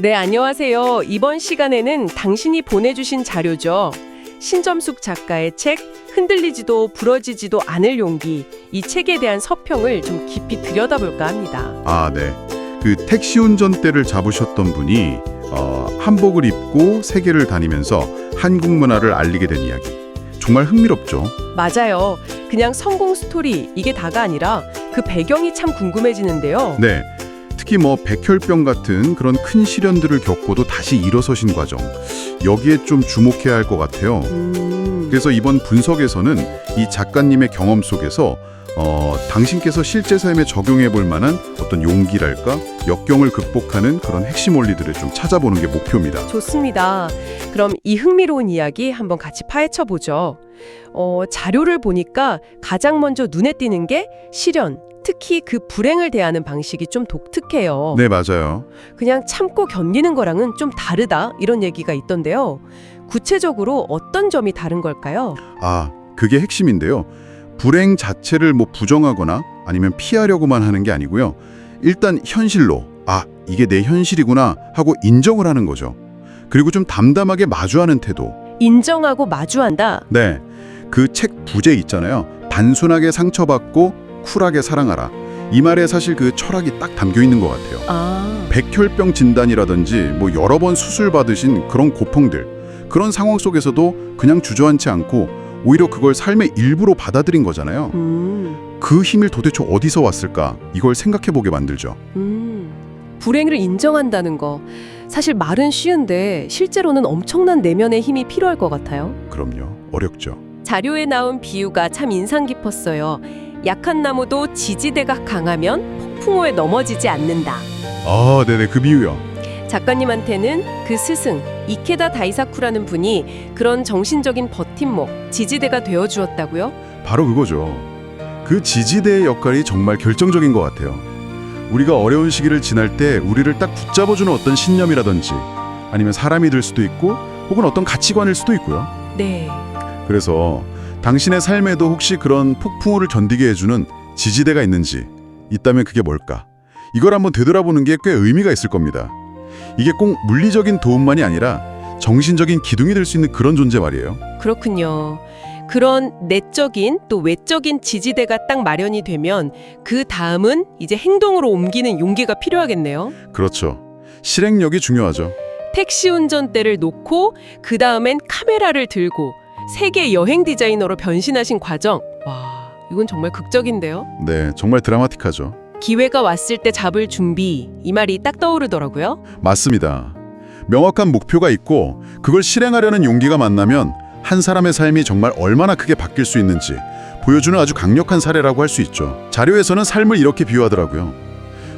네, 안녕하세요. 이번 시간에는 당신이 보내주신 자료죠. 신점숙 작가의 책 흔들리지도 부러지지도 않을 용기 이 책에 대한 서평을 좀 깊이 들여다볼까 합니다. 아, 네. 그 택시 운전대를 잡으셨던 분이 어, 한복을 입고 세계를 다니면서 한국 문화를 알리게 된 이야기. 정말 흥미롭죠. 맞아요. 그냥 성공 스토리 이게 다가 아니라 그 배경이 참 궁금해지는데요. 네. 특히 뭐 백혈병 같은 그런 큰 시련들을 겪고도 다시 일어서신 과정. 여기에 좀 주목해야 할 것 같아요. 음, 그래서 이번 분석에서는 이 작가님의 경험 속에서 어, 당신께서 실제 삶에 적용해 볼 만한 어떤 용기랄까 역경을 극복하는 그런 핵심 원리들을 좀 찾아보는 게 목표입니다. 좋습니다. 그럼 이 흥미로운 이야기 한번 같이 파헤쳐 보죠. 어, 자료를 보니까 가장 먼저 눈에 띄는 게 시련, 특히 그 불행을 대하는 방식이 좀 독특해요. 네, 맞아요. 그냥 참고 견디는 거랑은 좀 다르다 이런 얘기가 있던데요. 구체적으로 어떤 점이 다른 걸까요? 아, 그게 핵심인데요. 불행 자체를 뭐 부정하거나 아니면 피하려고만 하는 게 아니고요. 일단 현실로 아, 이게 내 현실이구나 하고 인정을 하는 거죠. 그리고 좀 담담하게 마주하는 태도. 인정하고 마주한다. 네. 그 책 부제 있잖아요. 단순하게 상처받고 쿨하게 사랑하라. 이 말에 사실 그 철학이 딱 담겨 있는 것 같아요. 아, 백혈병 진단이라든지 뭐 여러 번 수술 받으신 그런 고통들 그런 상황 속에서도 그냥 주저앉지 않고 오히려 그걸 삶의 일부로 받아들인 거잖아요. 음, 그 힘이 도대체 어디서 왔을까? 이걸 생각해 보게 만들죠. 음. 불행을 인정한다는 거. 사실 말은 쉬운데 실제로는 엄청난 내면의 힘이 필요할 것 같아요. 그럼요. 어렵죠. 자료에 나온 비유가 참 인상 깊었어요. 약한 나무도 지지대가 강하면 폭풍우에 넘어지지 않는다. 아, 네네 그 비유요. 작가님한테는 그 스승 이케다 다이사쿠라는 분이 그런 정신적인 버팀목, 지지대가 되어 주었다고요? 바로 그거죠. 그 지지대의 역할이 정말 결정적인 것 같아요. 우리가 어려운 시기를 지날 때 우리를 딱 붙잡아주는 어떤 신념이라든지 아니면 사람이 될 수도 있고 혹은 어떤 가치관일 수도 있고요. 네. 그래서 당신의 삶에도 혹시 그런 폭풍우를 견디게 해주는 지지대가 있는지 있다면 그게 뭘까? 이걸 한번 되돌아보는 게 꽤 의미가 있을 겁니다. 이게 꼭 물리적인 도움만이 아니라 정신적인 기둥이 될 수 있는 그런 존재 말이에요. 그렇군요. 그런 내적인 또 외적인 지지대가 딱 마련이 되면 그 다음은 이제 행동으로 옮기는 용기가 필요하겠네요. 그렇죠. 실행력이 중요하죠. 택시 운전대를 놓고 그 다음엔 카메라를 들고 세계 여행 디자이너로 변신하신 과정. 와, 이건 정말 극적인데요. 네, 정말 드라마틱하죠. 기회가 왔을 때 잡을 준비 이 말이 딱 떠오르더라고요. 맞습니다. 명확한 목표가 있고 그걸 실행하려는 용기가 만나면 한 사람의 삶이 정말 얼마나 크게 바뀔 수 있는지 보여주는 아주 강력한 사례라고 할 수 있죠. 자료에서는 삶을 이렇게 비유하더라고요.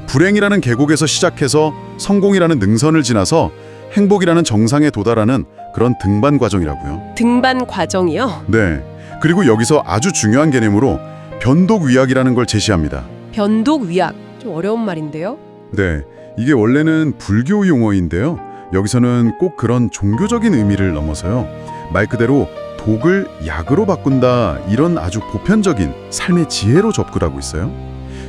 불행이라는 계곡에서 시작해서 성공이라는 능선을 지나서 행복이라는 정상에 도달하는 그런 등반 과정이라고요. 등반 과정이요. 네. 그리고 여기서 아주 중요한 개념으로 변독 위약이라는 걸 제시합니다. 변독 위약 좀 어려운 말인데요. 네, 이게 원래는 불교 용어인데요. 여기서는 꼭 그런 종교적인 의미를 넘어서요. 말 그대로 독을 약으로 바꾼다 이런 아주 보편적인 삶의 지혜로 접근하고 있어요.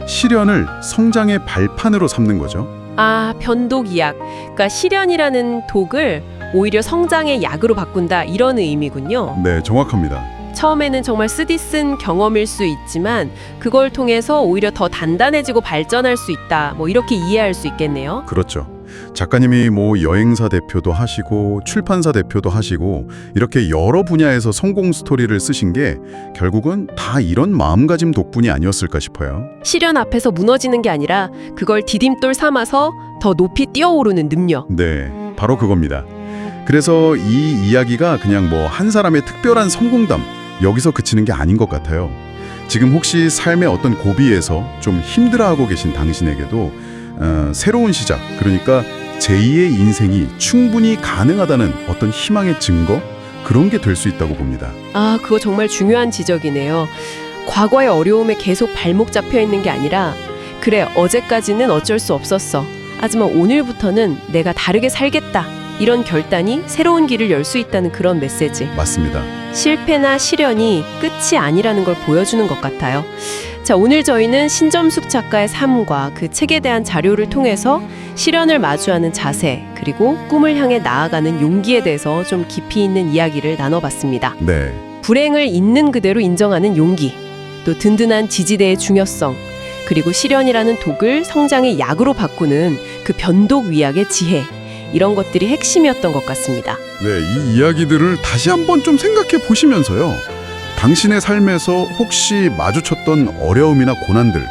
시련을 성장의 발판으로 삼는 거죠. 아, 변독 위약. 그러니까 시련이라는 독을 오히려 성장의 약으로 바꾼다 이런 의미군요. 네, 정확합니다. 처음에는 정말 쓰디쓴 경험일 수 있지만 그걸 통해서 오히려 더 단단해지고 발전할 수 있다. 뭐 이렇게 이해할 수 있겠네요. 그렇죠. 작가님이 뭐 여행사 대표도 하시고 출판사 대표도 하시고 이렇게 여러 분야에서 성공 스토리를 쓰신 게 결국은 다 이런 마음가짐 덕분이 아니었을까 싶어요. 시련 앞에서 무너지는 게 아니라 그걸 디딤돌 삼아서 더 높이 뛰어오르는 능력. 네, 바로 그겁니다. 그래서 이 이야기가 그냥 뭐 한 사람의 특별한 성공담 여기서 그치는 게 아닌 것 같아요. 지금 혹시 삶의 어떤 고비에서 좀 힘들어하고 계신 당신에게도 어, 새로운 시작, 그러니까 제2의 인생이 충분히 가능하다는 어떤 희망의 증거 그런 게 될 수 있다고 봅니다. 아, 그거 정말 중요한 지적이네요. 과거의 어려움에 계속 발목 잡혀 있는 게 아니라 그래, 어제까지는 어쩔 수 없었어. 하지만 오늘부터는 내가 다르게 살겠다. 이런 결단이 새로운 길을 열 수 있다는 그런 메시지. 맞습니다. 실패나 시련이 끝이 아니라는 걸 보여주는 것 같아요. 자, 오늘 저희는 신점숙 작가의 삶과 그 책에 대한 자료를 통해서 시련을 마주하는 자세, 그리고 꿈을 향해 나아가는 용기에 대해서 좀 깊이 있는 이야기를 나눠봤습니다. 네. 불행을 있는 그대로 인정하는 용기, 또 든든한 지지대의 중요성, 그리고 시련이라는 독을 성장의 약으로 바꾸는 그 변독 위약의 지혜, 이런 것들이 핵심이었던 것 같습니다. 네, 이 이야기들을 다시 한번 좀 생각해 보시면서요. 당신의 삶에서 혹시 마주쳤던 어려움이나 고난들,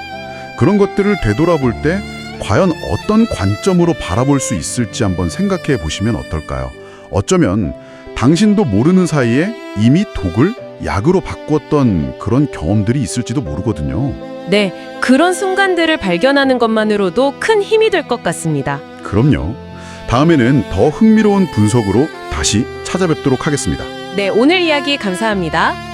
그런 것들을 되돌아볼 때 과연 어떤 관점으로 바라볼 수 있을지 한번 생각해 보시면 어떨까요? 어쩌면 당신도 모르는 사이에 이미 독을 약으로 바꾸었던 그런 경험들이 있을지도 모르거든요. 네, 그런 순간들을 발견하는 것만으로도 큰 힘이 될 것 같습니다. 그럼요. 다음에는 더 흥미로운 분석으로 다시 찾아뵙도록 하겠습니다. 네, 오늘 이야기 감사합니다.